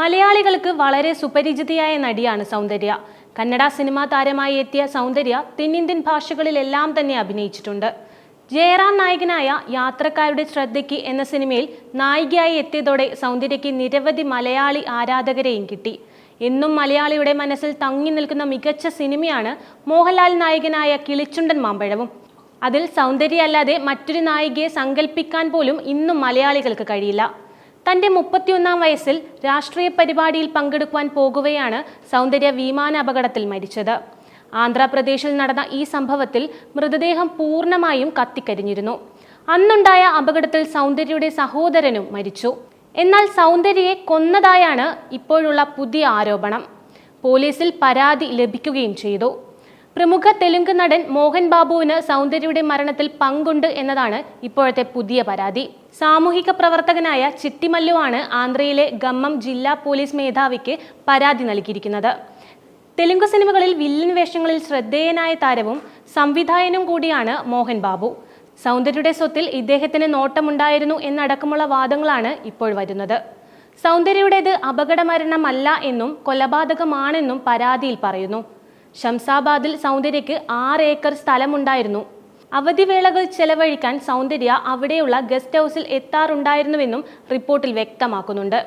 മലയാളികൾക്ക് വളരെ സുപരിചിതയായ നടിയാണ് സൗന്ദര്യ. കന്നഡ സിനിമാ താരമായി എത്തിയ സൗന്ദര്യ തെന്നിന്ത്യൻ ഭാഷകളിലെല്ലാം തന്നെ അഭിനയിച്ചിട്ടുണ്ട്. ജയറാം നായകനായ യാത്രക്കാരുടെ ശ്രദ്ധയ്ക്ക് എന്ന സിനിമയിൽ നായികയായി എത്തിയതോടെ സൗന്ദര്യയ്ക്ക് നിരവധി മലയാളി ആരാധകരെയും കിട്ടി. എന്നും മലയാളിയുടെ മനസ്സിൽ തങ്ങി നിൽക്കുന്ന മികച്ച സിനിമയാണ് മോഹൻലാൽ നായകനായ കിളിച്ചുണ്ടൻ മാമ്പഴവും. അതിൽ സൗന്ദര്യ അല്ലാതെ മറ്റൊരു നായികയെ സങ്കല്പിക്കാൻ പോലും ഇന്നും മലയാളികൾക്ക് കഴിയില്ല. തന്റെ മുപ്പത്തിയൊന്നാം വയസ്സിൽ രാഷ്ട്രീയ പരിപാടിയിൽ പങ്കെടുക്കുവാൻ പോകുകയാണ് സൗന്ദര്യ വിമാന അപകടത്തിൽ മരിച്ചത്. ആന്ധ്രാപ്രദേശിൽ നടന്ന ഈ സംഭവത്തിൽ മൃതദേഹം പൂർണമായും കത്തിക്കരിഞ്ഞിരുന്നു. അന്നുണ്ടായ അപകടത്തിൽ സൗന്ദര്യയുടെ സഹോദരനും മരിച്ചു. എന്നാൽ സൗന്ദര്യയെ കൊന്നതായാണ് ഇപ്പോഴുള്ള പുതിയ ആരോപണം. പോലീസിൽ പരാതി ലഭിക്കുകയും ചെയ്തു. പ്രമുഖ തെലുങ്ക് നടൻ മോഹൻ ബാബുവിന് സൗന്ദര്യയുടെ മരണത്തിൽ പങ്കുണ്ട് എന്നതാണ് ഇപ്പോഴത്തെ പുതിയ പരാതി. സാമൂഹിക പ്രവർത്തകനായ ചിട്ടിമല്ലുവാണ് ആന്ധ്രയിലെ ഗമ്മം ജില്ലാ പോലീസ് മേധാവിക്ക് പരാതി നൽകിയിരിക്കുന്നത്. തെലുങ്ക് സിനിമകളിൽ വില്ലൻ വേഷങ്ങളിൽ ശ്രദ്ധേയനായ താരവും സംവിധായകനും കൂടിയാണ് മോഹൻ ബാബു. സൗന്ദര്യയുടെ സ്വത്തിൽ ഇദ്ദേഹത്തിന് നോട്ടമുണ്ടായിരുന്നു എന്നടക്കമുള്ള വാദങ്ങളാണ് ഇപ്പോൾ വരുന്നത്. സൗന്ദര്യയുടേത് അപകടമരണമല്ല എന്നും കൊലപാതകമാണെന്നും പരാതിയിൽ പറയുന്നു. ശംസാബാദിൽ സൗന്ദര്യയ്ക്ക് ആറ് ഏക്കർ സ്ഥലമുണ്ടായിരുന്നു. അവധിവേളകൾ ചെലവഴിക്കാൻ സൗന്ദര്യ അവിടെയുള്ള ഗസ്റ്റ് ഹൗസിൽ എത്താറുണ്ടായിരുന്നുവെന്നും റിപ്പോർട്ടിൽ വ്യക്തമാക്കുന്നുണ്ട്.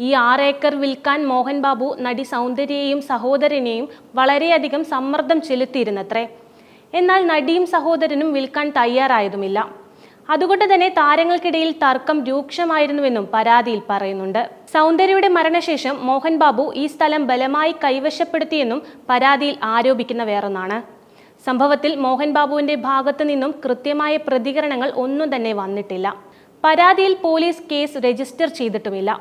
ഈ ആറ് ഏക്കർ വിൽക്കാൻ മോഹൻ ബാബു നടി സൗന്ദര്യയെയും സഹോദരനെയും വളരെയധികം സമ്മർദ്ദം ചെലുത്തിയിരുന്നത്രേ. എന്നാൽ നടിയും സഹോദരനും വിൽക്കാൻ തയ്യാറായതുമില്ല. അതുകൊണ്ട് തന്നെ താരങ്ങൾക്കിടയിൽ തർക്കം രൂക്ഷമായിരുന്നുവെന്നും പരാതിയിൽ പറയുന്നുണ്ട്. സൗന്ദര്യയുടെ മരണശേഷം മോഹൻ ബാബു ഈ സ്ഥലം ബലമായി കൈവശപ്പെടുത്തിയെന്നും പരാതിയിൽ ആരോപിക്കുന്ന വേറൊന്നാണ്. സംഭവത്തിൽ മോഹൻ ബാബുവിന്റെ ഭാഗത്തു നിന്നും കൃത്യമായ പ്രതികരണങ്ങൾ ഒന്നും തന്നെ വന്നിട്ടില്ല. പരാതിയിൽ പോലീസ് കേസ് രജിസ്റ്റർ ചെയ്തിട്ടുമില്ല.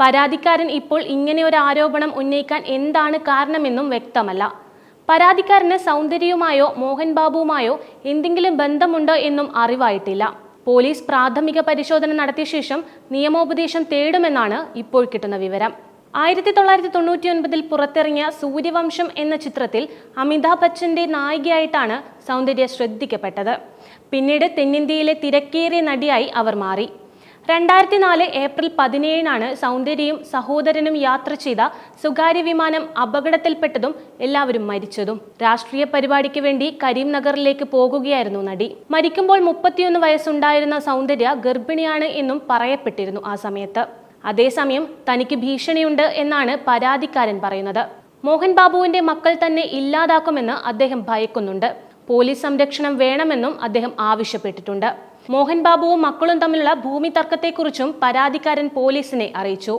പരാതിക്കാരൻ ഇപ്പോൾ ഇങ്ങനെ ഒരു ആരോപണം ഉന്നയിക്കാൻ എന്താണ് കാരണമെന്നും വ്യക്തമല്ല. പരാതിക്കാരന് സൗന്ദര്യവുമായോ മോഹൻ ബാബുവുമായോ എന്തെങ്കിലും ബന്ധമുണ്ടോ എന്നും അറിവായിട്ടില്ല. പോലീസ് പ്രാഥമിക പരിശോധന നടത്തിയ ശേഷം നിയമോപദേശം തേടുമെന്നാണ് ഇപ്പോൾ കിട്ടുന്ന വിവരം. ആയിരത്തി തൊള്ളായിരത്തി തൊണ്ണൂറ്റി ഒൻപതിൽ പുറത്തിറങ്ങിയ സൂര്യവംശം എന്ന ചിത്രത്തിൽ അമിതാഭ് ബച്ചന്റെ നായികയായിട്ടാണ് സൗന്ദര്യ ശ്രദ്ധിക്കപ്പെട്ടത്. പിന്നീട് തെന്നിന്ത്യയിലെ തിരക്കേറിയ നടിയായി അവർ മാറി. രണ്ടായിരത്തി നാല് ഏപ്രിൽ പതിനേഴിനാണ് സൗന്ദര്യയും സഹോദരനും യാത്ര ചെയ്ത സ്വകാര്യ വിമാനം അപകടത്തിൽപ്പെട്ടതും എല്ലാവരും മരിച്ചതും. രാഷ്ട്രീയ പരിപാടിക്ക് വേണ്ടി കരീംനഗറിലേക്ക് പോകുകയായിരുന്നു നടി. മരിക്കുമ്പോൾ മുപ്പത്തിയൊന്ന് വയസ്സുണ്ടായിരുന്ന സൗന്ദര്യ ഗർഭിണിയാണ് എന്നും പറയപ്പെട്ടിരുന്നു ആ സമയത്ത്. അതേസമയം തനിക്ക് ഭീഷണിയുണ്ട് എന്നാണ് പരാതിക്കാരൻ പറയുന്നത്. മോഹൻ ബാബുവിന്റെ മക്കൾ തന്നെ ഇല്ലാതാക്കുമെന്ന് അദ്ദേഹം ഭയക്കുന്നുണ്ട്. പോലീസ് സംരക്ഷണം വേണമെന്നും അദ്ദേഹം ആവശ്യപ്പെട്ടിട്ടുണ്ട്. മോഹൻ ബാബുവും മക്കളും തമ്മിലുള്ള ഭൂമി തർക്കത്തെക്കുറിച്ചും പരാതിക്കാരൻ പോലീസിനെ അറിയിച്ചു